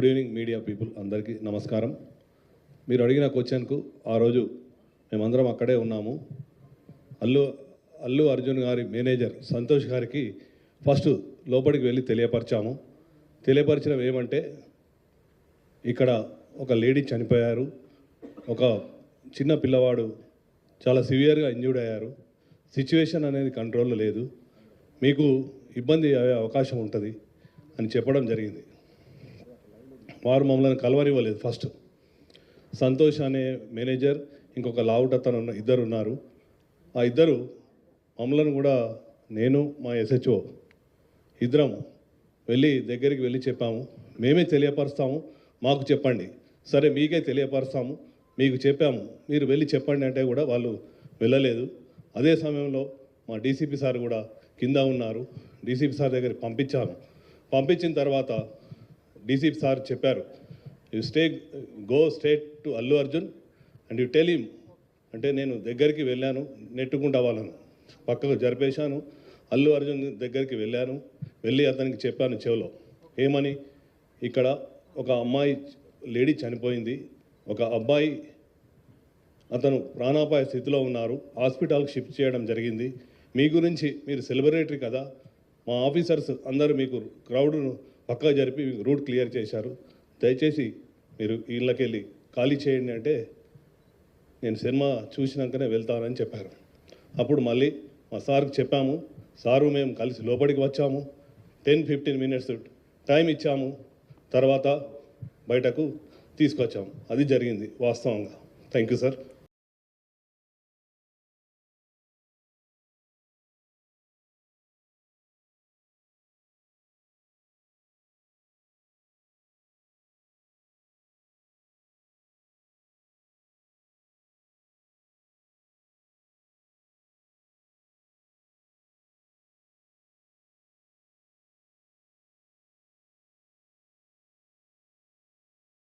Good evening media people అందరికీ నమస్కారం. మీరు అడిగిన క్వశ్చన్కు ఆ రోజు మేమందరం అక్కడే ఉన్నాము. అల్లు అల్లు అర్జున్ గారి మేనేజర్ సంతోష్ గారికి ఫస్ట్ లోపలికి వెళ్ళి తెలియపరిచాము. తెలియపరచడం ఏమంటే ఇక్కడ ఒక లేడీ చనిపోయారు. ఒక చిన్న పిల్లవాడు చాలా సివియర్గా ఇంజ్యూర్డ్ అయ్యారు. సిచ్యువేషన్ అనేది కంట్రోల్లో లేదు. మీకు ఇబ్బంది అయ్యే అవకాశం ఉంటుంది అని చెప్పడం జరిగింది. వారు మమ్మల్ని కలవనివ్వలేదు ఫస్ట్ సంతోష్ అనే మేనేజర్ ఇంకొక లావుట తను ఇద్దరు ఉన్నారు. ఆ ఇద్దరు మమ్మల్ని కూడా నేను మా ఎస్హెచ్ఓ ఇద్దరం వెళ్ళి దగ్గరికి వెళ్ళి చెప్పాము. మేమే తెలియపరుస్తాము మాకు చెప్పండి. సరే మీకే తెలియపరుస్తాము మీకు చెప్పాము. మీరు వెళ్ళి చెప్పండి అంటే కూడా వాళ్ళు వెళ్ళలేదు. అదే సమయంలో మా డీసీపీ సార్ కూడా కింద ఉన్నారు. డీసీపీ సార్ దగ్గరికి పంపించాను పంపించిన తర్వాత డీసీపీ సార్ చెప్పారు you stay go state to Allu Arjun and you tell him అంటే నేను దగ్గరికి వెళ్ళాను నెట్టుకుంటా వాళ్ళను. పక్కకు జరిపేశాను అల్లు అర్జున్ దగ్గరికి వెళ్ళాను వెళ్ళి అతనికి చెప్పాను చెవిలో. ఏమని? ఇక్కడ ఒక అమ్మాయి లేడీ చనిపోయింది ఒక అబ్బాయి అతను ప్రాణాపాయ స్థితిలో ఉన్నారు హాస్పిటల్కి షిఫ్ట్ చేయడం జరిగింది. మీ గురించి మీరు సెలబ్రేటరీ కదా మా ఆఫీసర్స్ అందరూ మీకు క్రౌడ్ను పక్కగా జరిపి రూట్ క్లియర్ చేశారు. దయచేసి మీరు ఇళ్ళకెళ్ళి ఖాళీ చేయండి అంటే నేను సినిమా చూసినాకనే వెళ్తానని చెప్పారు. అప్పుడు మళ్ళీ మా సార్కి చెప్పాము సారు మేము కలిసి లోపలికి వచ్చాము. టెన్ ఫిఫ్టీన్ మినిట్స్ టైం ఇచ్చాము. తర్వాత బయటకు తీసుకొచ్చాము. అది జరిగింది వాస్తవంగా. Thank you sir.